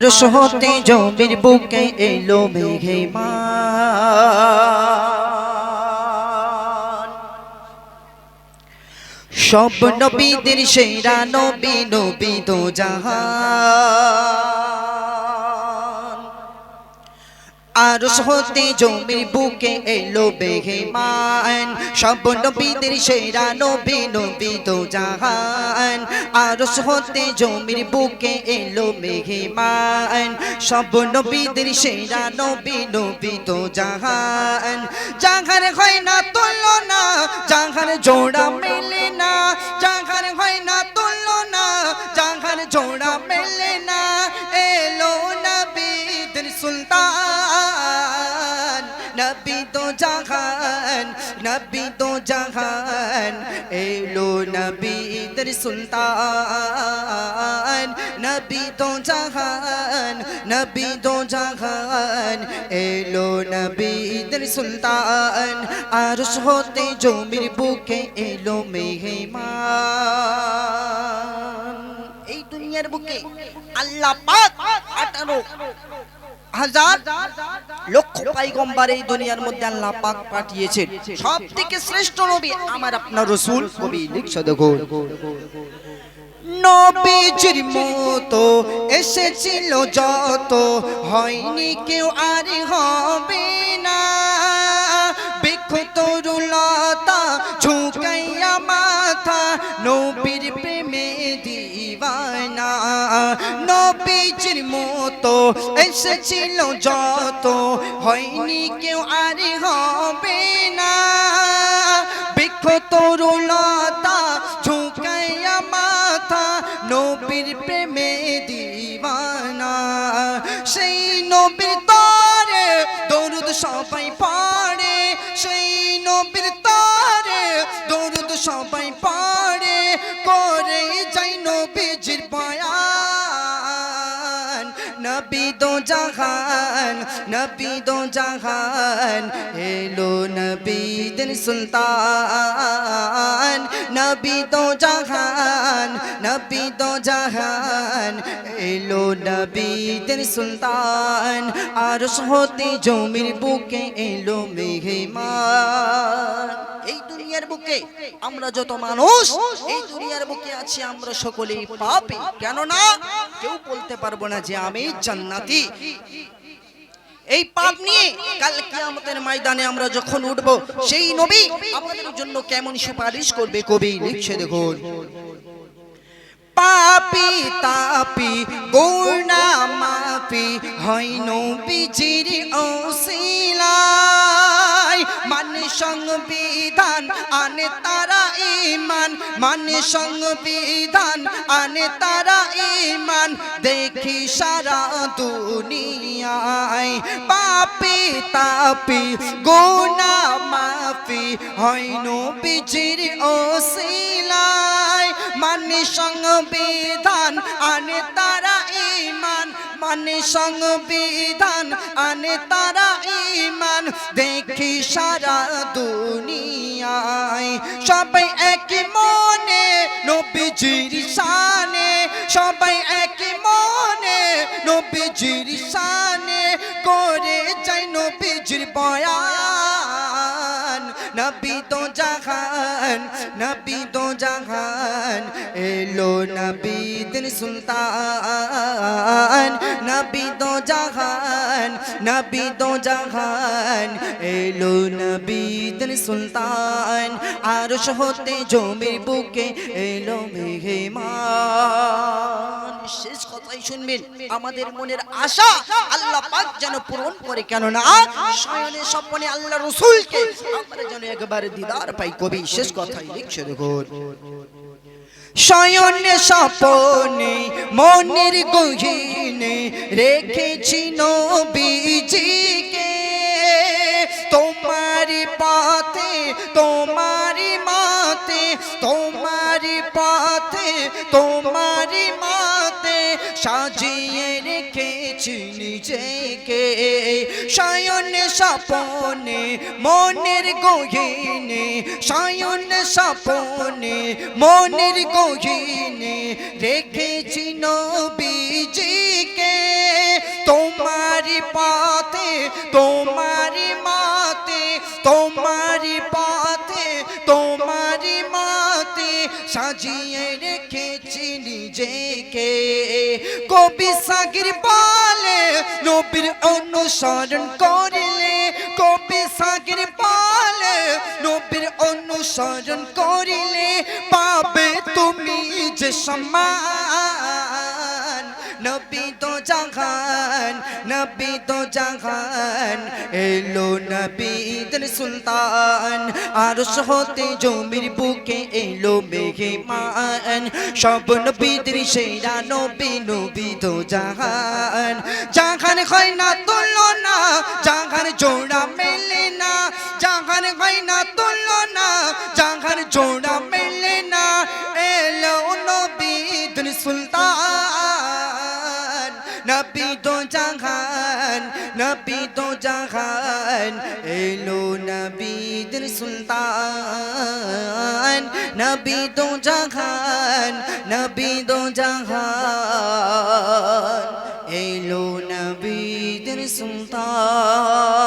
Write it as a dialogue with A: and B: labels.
A: রস হতে জমির বুকে এলো মেঘে মা সব নবীদের সেরা নবী নবী তো জাহান। আর হতে জমির বুকে এলো বেহেমান। সব নবীদের সেরা নবী নবী তো জাহান। আর হতে জমির বুকে এলো মেঘমান সব নবীদের সেরা নবী নবী তো জাহান। জাহার হয় না তুলনা জাহার জোড়া মেলে না। জাহার হয় না তুলনা জাহার জোড়া মেলে না। নবী তো জাহান, নবী তো জাহান, এলো নবীদের সুলতান। নবী তো জাহান, নবী তো জাহান, এলো নবীদের সুলতান। আর হতে জমির বুকে এলো মেহমান। এই দুনিয়ার বুকে আল্লাহ পাক আঠারো হাজার লক্ষ পাইগম্বার এই দুনিয়ার মধ্যে আল্লাহ পাক পাঠিয়েছেন। সব থেকে শ্রেষ্ঠ নবী আমার আপনার রসুল। কবি লিখছে দেখো নবীজির মতো এসেছিল যত, হয়নি কেউ আর হবে না। নবীজির মতো এসেছিল যত। হয়নি কেউ আর হবে না। বৃক্ষ তরুলতা ঝুঁকাইয়া মাথা, নবীর প্রেমে দিবানা। সেই নবীর তরে দরুদ সবাই পড়ে, সেই নবীর নবী দো জাহান নবী দো জাহান হেলো নবী দিন সুলতান। নবী দো জাহান, নবী দো জাহান। এলো নবীদের সুলতান আর হতে জমির বুকে এলো মেঘমান এই দুনিয়ার বুকে আমরা যত মানুষ, এই দুনিয়ার বুকে আছি আমরা সকলেই পাপি। কেননা কেউ বলতে পারব না যে আমি জান্নাতি। এই পাপ নিয়ে কাল কিয়ামতের ময়দানে আমরা যখন উঠব সেই নবী আমাদের জন্য কেমন সুপারিশ করবে কবি? লিখছে দেখুন। পাপি তাপি গুণা মাপি হয় নবীজির ওসিলাই মানে সংবিধান আনে তারা ইমান মানে সংবিধান, আনে তারা ইমান দেখি সারা দুনিয়ায় পাপি তাপি গোনা মাপি হয় নবীজির ওসিলাই মানে সংবিধান আনে তারা ইমান। মানে সংবিধান আনে তারা ইমান। দেখি সারা দুনিয়ায় সবাই এক মনে, নবীজির শানে। সবাই এক মনে, নবীজির শানে। জাহান, নবী তো জাহান, এলো নবীদের সুলতান। নবী তো জাহান, নবী তো জাহান, এলো নবীদের সুলতান। আর হতে জমির বুকে এলো মেহমান। শেষ কথাই শুনবেন, আমাদের মনের আশা আল্লাহ পাক যেন পূরণ করে, কেননা শয়নে স্বপ্নে আল্লাহ রসুলকে আমরা যেন একবার দিদার পাই। কবি শেষ কথাই লিখছে দেখুন। শয়নে সপনে মনের গহিনে রেখেছি নবীজিকে। তোমার পথে তোমার মাতে তোমার পথে তোমার নিজেকে শয়নে সপনে মনের গহিনে শয়নে সপনে মনের গহিনে রেখেছি নবীজিকে। পথে তোমারি সাজিয়ে রেখেছি নিজেকে। কবি সাগির বলে, নবীর অনুসরণ করলে। কবি সাগির বলে, নবীর অনুসরণ করিলে। পাবে তুমি যে সম্মান। নবী তো জাহান নবী তো জাহান এলো নবীদের সুলতান। আর হতে জমির বুকে এলো মেহমান। সব নবীদের সেরা নবী নবী তো জাহান জাহান হয় না তুলনা জাহান জোড়া মেলে না। জাহান হয় না তুলনা জাহান জোড়া মেলে না। এলো নবীদের সুলতান। নবী তো জাহান নবী তো জাহান এলো নবীদের সুলতান নবী তো জাহান নবী তো জাহান এলো নবীদের সুলতান